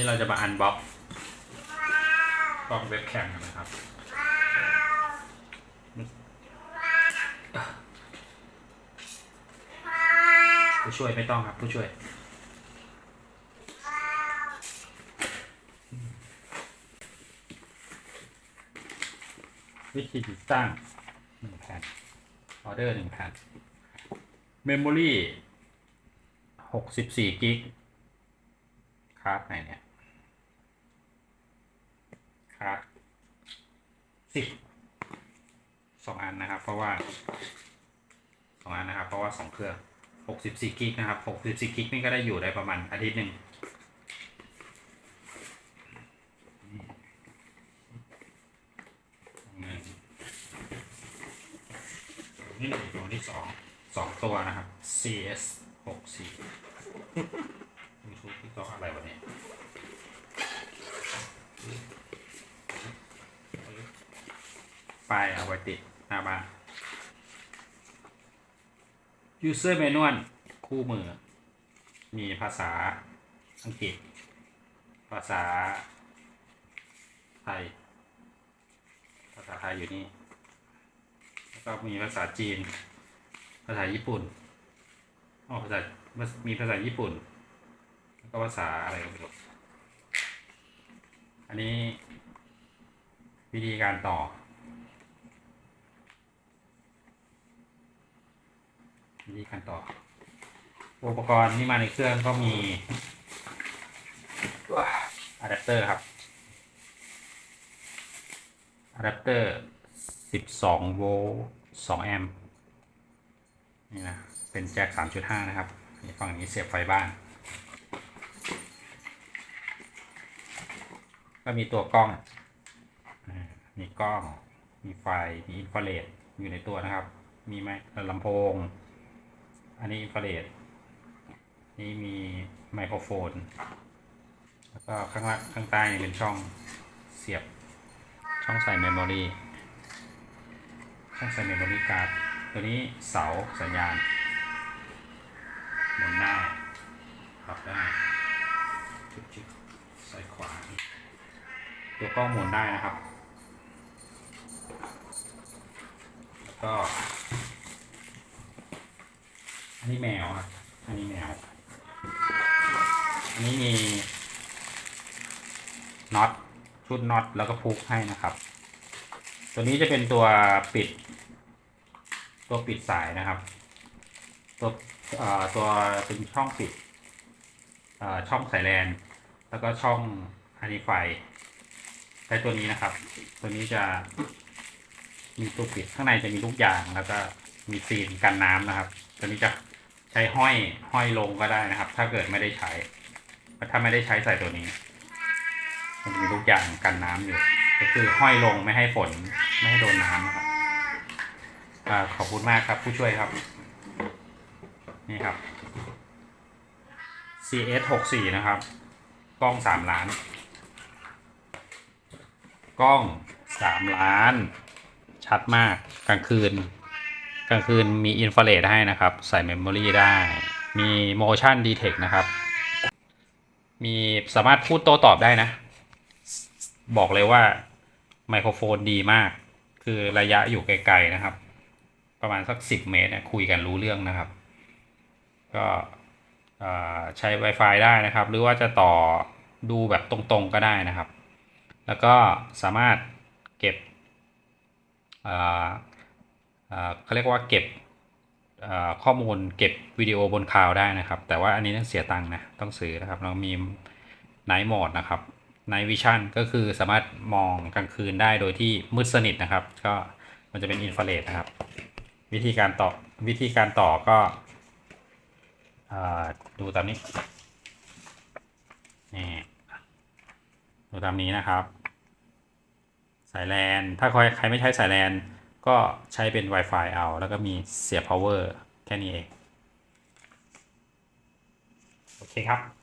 นี้เราจะมาอันบ็อกกล้องเว็บแคมกันนะครับ ผู้ช่วยไม่ต้องครับผู้ช่วย วิธีติดตั้งหนึ่งแผ่นออเดอร์หนึ่งแผ่นเมมโมรี่หกสิบสี่กิกคาร์ดไหนเนี่ย คร์ดสิบสองอันนะครับ เพราะว่าสองอันนะครับ เพราะว่าสองเครื่องหกสิบสี่กิกนะครับหกสิบสี่กิกนี่ก็ได้อยู่ได้ประมาณอาทิตย์หนึ่งหนึ่งนี่ตัวที่สองสองตัวนะครับ CS หกสี่ยูทูบที่ต่ออะไรวะเนี่ย ป้ายเอาไว้ติดหน้าบ้าน User Manual คู่มือ มีภาษาอังกฤษ ภาษาไทย ภาษาไทยอยู่นี่ แล้วก็มีภาษาจีน ภาษาญี่ปุ่นอ๋อภาษา มีภาษาญี่ปุ่น แล้วก็ภาษาอะไรก็ไม่รู้อันนี้วิธีการต่อ วิธีการต่อ อุปกรณ์ที่มาในเครื่องก็มีอะแดปเตอร์ครับอะแดปเตอร์ 12 โวลต์2แอมป์นี่นะ เป็นแจ็ค 3.5 นะครับฝั่งนี้เสียบไฟบ้าน ก็มีตัวกล้อง มีกล้อง มีไฟ มีอินฟราเรดอยู่ในตัวนะครับ มีไหมลำโพง อันนี้อินฟราเรดนี่มีไมโครโฟน แล้วก็ข้างล่างข้างใต้นี่เป็นช่องเสียบ ช่องใส่เมมโมรีช่องใส่เมมโมรีการ์ด ตัวนี้เสาสัญญาณหมุนได้ปรับได้จุดๆใส่ขวา ตัวกล้องหมุนได้นะครับ แล้วก็ อันนี้แมวครับ อันนี้แมว อันนี้มีน็อตชุดน็อตแล้วก็พุกให้นะครับ ตัวนี้จะเป็นตัวปิด ตัวปิดสายนะครับ ตัวเอ่อตัวเป็นช่องปิดเอ่อช่องสายแลนแล้วก็ช่องฮันนี่ไฟใช้ตัวนี้นะครับ ตัวนี้จะมีตัวปิดข้างในจะมีลูกยางแล้วก็มีซีนกันน้ำนะครับ ตัวนี้จะ ใช้ห้อยห้อยลงก็ได้นะครับ ถ้าเกิดไม่ได้ใช้ ถ้าไม่ได้ใช้ใส่ตัวนี้ มันมีลูกยางกันน้ำอยู่ ก็คือห้อยลงไม่ให้ฝนไม่ให้โดนน้ำนะครับอขอบคุณมากครับ ผู้ช่วยครับ นี่ครับ CS 6 4นะครับ กล้อง3ล้าน กล้อง3ล้าน ชัดมากกลางคืน กลางคืนมีอินฟราเรดให้นะครับ ใส่เมมโมรีได้ มี motion detect นะครับ มีสามารถพูดโต้ตอบได้นะ บอกเลยว่าไมโครโฟนดีมาก คือระยะอยู่ไกลๆนะครับ ประมาณสัก 10 เมตรคุยกันรู้เรื่องนะครับ ก็ใช้ Wi-Fi ได้นะครับ หรือว่าจะต่อดูแบบตรงๆก็ได้นะครับ แล้วก็สามารถเก็บ เขาเรียกว่าเก็บข้อมูลเก็บวิดีโอบนคลาวได้นะครับ แต่ว่าอันนี้ต้องเสียตังค์นะต้องซื้อนะครับเรามี Night Mode นะครับ Night Vision ก็คือสามารถมองกลางคืนได้โดยที่มืดสนิทนะครับ ก็มันจะเป็นอินฟราเรดนะครับ วิธีการต่อวิธีการต่อก็อดูตามนี้นี่ดูตามนี้นะครับ สายแลนถ้าใครใครไม่ใช้สายแลน ก็ใช้เป็น Wi-Fi เอา แล้วก็มีเสียบ power แค่นี้เอง โอเคครับ